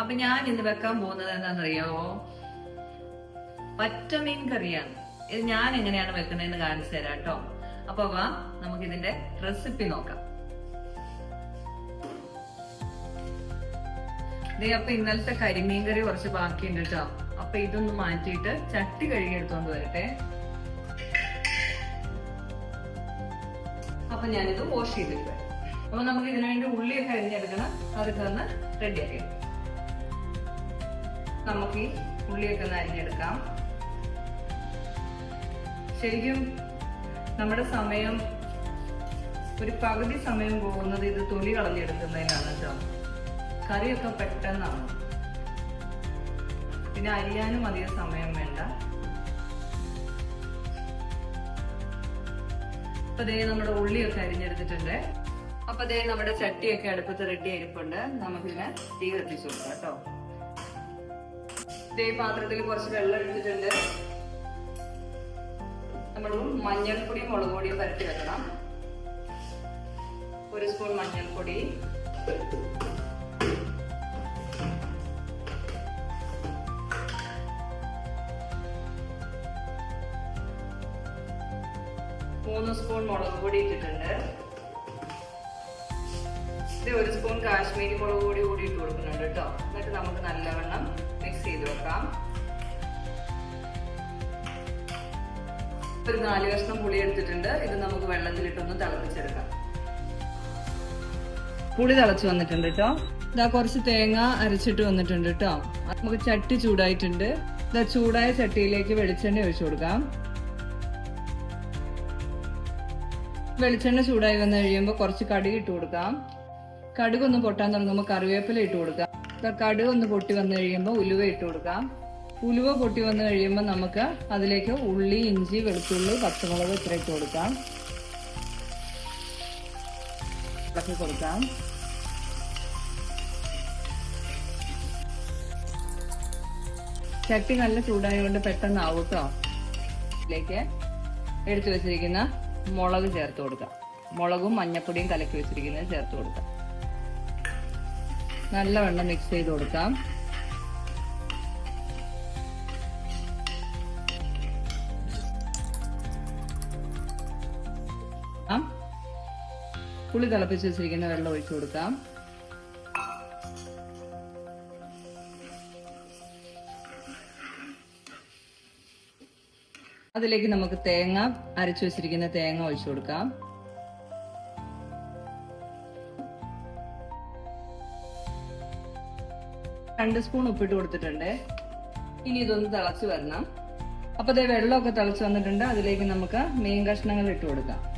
അപ്പൊ ഞാൻ ഇന്ന് വെക്കാൻ പോകുന്നത് എന്താണെന്നറിയാവോ പച്ചമീൻ കറിയാണ്. ഇത് ഞാൻ എങ്ങനെയാണ് വെക്കുന്നതെന്ന് കാണിച്ചു തരാം കേട്ടോ. അപ്പൊ വാ നമുക്ക് ഇതിന്റെ റെസിപ്പി നോക്കാം. ദേ അപ്പൊ ഇന്നലത്തെ കരിമീൻ കറി കുറച്ച് ബാക്കിയുണ്ട് കേട്ടോ. അപ്പൊ ഇതൊന്ന് മാറ്റിയിട്ട് ചട്ടി കഴുകി എടുത്തോണ്ട് വരട്ടെ. അപ്പൊ ഞാനിത് വാഷ് ചെയ്തിട്ട് അപ്പൊ നമുക്ക് ഇതിനു വേണ്ടി ഉള്ളിയൊക്കെ അരിഞ്ഞെടുക്കണം. അതൊക്കെ ഒന്ന് റെഡിയാക്കി നമുക്ക് ഈ ഉള്ളിയൊക്കെ ഒന്ന് അരിഞ്ഞെടുക്കാം. ശരിക്കും നമ്മുടെ സമയം ഒരു പകുതി സമയം പോകുന്നത് ഇത് തൊലി കളഞ്ഞെടുക്കുന്നതിനാണ് കേട്ടോ. കറിയൊക്കെ പെട്ടെന്നാണ്. പിന്നെ അരിയാനും അധികം സമയം വേണ്ട. അപ്പൊ ദേ നമ്മുടെ ഉള്ളിയൊക്കെ അരിഞ്ഞെടുത്തിട്ടുണ്ട്. അപ്പൊ ദേ നമ്മുടെ ചട്ടിയൊക്കെ അടുപ്പത്ത് റെഡി ആയിരിപ്പുണ്ട് നമുക്കിങ്ങനെ തീ കത്തിച്ചു കൊടുക്കാം കേട്ടോ. ദേ പാത്രത്തിൽ കുറച്ച് വെള്ളം എടുത്തിട്ടുണ്ട്. നമ്മൾ മഞ്ഞൾപ്പൊടിയും മുളക് പൊടിയും പരട്ടി വെക്കണം. ഒരു സ്പൂൺ മഞ്ഞൾപ്പൊടി. മൂന്ന് സ്പൂൺ മുളക് പൊടി ഇട്ടിട്ടുണ്ട്. ഇത് ഒരു സ്പൂൺ കാശ്മീരി മുളക് പൊടി കൂടി ഇട്ട് കൊടുക്കുന്നുണ്ട് കേട്ടോ. എന്നിട്ട് നമുക്ക് നല്ലവണ്ണം ഒരു നാല് കഷ്ണം പുളി എടുത്തിട്ടുണ്ട്. ഇത് നമുക്ക് വെള്ളത്തിലിട്ടൊന്ന് തിളപ്പിച്ചെടുക്കാം. പുളി തിളച്ച് വന്നിട്ടുണ്ട് കേട്ടോ ഇതാ കുറച്ച് തേങ്ങ അരച്ചിട്ട് വന്നിട്ടുണ്ട് കേട്ടോ നമുക്ക് ചട്ടി ചൂടായിട്ടുണ്ട്. ഇതാ ചൂടായ ചട്ടിയിലേക്ക് വെളിച്ചെണ്ണ ഒഴിച്ചു കൊടുക്കാം. വെളിച്ചെണ്ണ ചൂടായി വന്നു കഴിയുമ്പോൾ കുറച്ച് കടുക് ഇട്ട് കൊടുക്കാം. കടുക് ഒന്ന് പൊട്ടാൻ തുടങ്ങുമ്പോൾ കറിവേപ്പില ഇട്ട് കൊടുക്കാം. കടുക് ഒന്ന് പൊട്ടി വന്നു കഴിയുമ്പോൾ ഉലുവ ഇട്ട് കൊടുക്കാം. ഉലുവ പൊട്ടി വന്നു കഴിയുമ്പോൾ നമുക്ക് അതിലേക്ക് ഉള്ളി ഇഞ്ചി വെളുത്തുള്ളി പച്ചമുളക് ഇത്രയൊക്കെ കൊടുക്കാം. ഇളക്കി കൊടുക്കാം. ചട്ടി നല്ല ചൂടായതുകൊണ്ട് പെട്ടെന്ന് ആവും കേട്ടോ ഇതിലേക്ക് എടുത്തു വെച്ചിരിക്കുന്ന മുളക് ചേർത്ത് കൊടുക്കാം. മുളകും മഞ്ഞപ്പൊടിയും കലക്കി വെച്ചിരിക്കുന്നത് ചേർത്ത് കൊടുക്കാം. നല്ലവണ്ണം മിക്സ് ചെയ്ത് കൊടുക്കാം. ആ, പുളി തിളപ്പിച്ച് വെച്ചിരിക്കുന്ന വെള്ളം ഒഴിച്ചു കൊടുക്കാം. അതിലേക്ക് നമുക്ക് തേങ്ങ അരച്ചു വെച്ചിരിക്കുന്ന തേങ്ങ ഒഴിച്ചു കൊടുക്കാം. രണ്ട് സ്പൂൺ ഉപ്പിട്ട് കൊടുത്തിട്ടുണ്ട്. ഇനി ഇതൊന്ന് തിളച്ച് വരണം. അപ്പൊ ദേ വെള്ളമൊക്കെ തിളച്ച് വന്നിട്ടുണ്ട്. അതിലേക്ക് നമുക്ക് മീൻ കഷ്ണങ്ങൾ ഇട്ട് കൊടുക്കാം.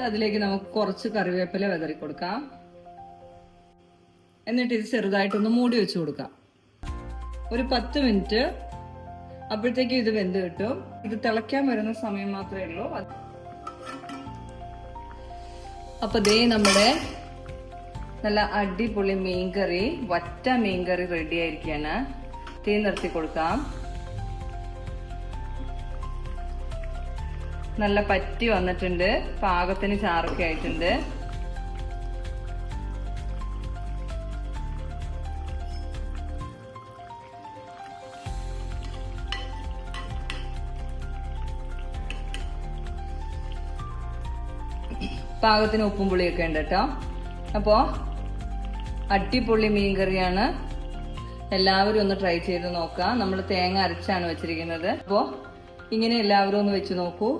അതിലേക്ക് നമുക്ക് കുറച്ച് കറിവേപ്പില വിതറി കൊടുക്കാം. എന്നിട്ട് ഇത് ചെറുതായിട്ടൊന്ന് മൂടി വെച്ച് കൊടുക്കാം. ഒരു പത്ത് മിനിറ്റ്. അപ്പോഴത്തേക്കും ഇത് വെന്ത് കിട്ടും. ഇത് തിളയ്ക്കാൻ വരുന്ന സമയം മാത്രമേ ഉള്ളൂ. അപ്പൊ ദേ നമ്മുടെ നല്ല അടിപൊളി മീൻകറി വറ്റ മീൻകറി റെഡി ആയിരിക്കാണ് തീ നിർത്തി കൊടുക്കാം. നല്ല പറ്റി വന്നിട്ടുണ്ട്. പാകത്തിന് ചാറൊക്കെ ആയിട്ടുണ്ട്. പാകത്തിന് ഉപ്പും പുളിയൊക്കെ ഉണ്ട് കേട്ടോ. അപ്പോ അടിപൊളി മീൻ കറിയാണ് എല്ലാവരും ഒന്ന് ട്രൈ ചെയ്ത് നോക്കാം നമ്മൾ തേങ്ങ അരച്ചാണ് വെച്ചിരിക്കുന്നത്. അപ്പോൾ ഇങ്ങനെ എല്ലാവരും ഒന്ന് വെച്ച് നോക്കൂ.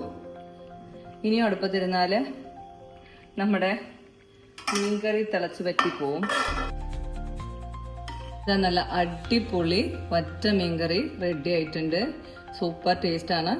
ഇനിയും അടുപ്പത്തിരുന്നാൽ നമ്മുടെ മീൻകറി തിളച്ച് പറ്റിപ്പോവും ഇതാ നല്ല അടിപൊളി വറ്റ മീൻകറി റെഡി ആയിട്ടുണ്ട്. സൂപ്പർ ടേസ്റ്റാണ്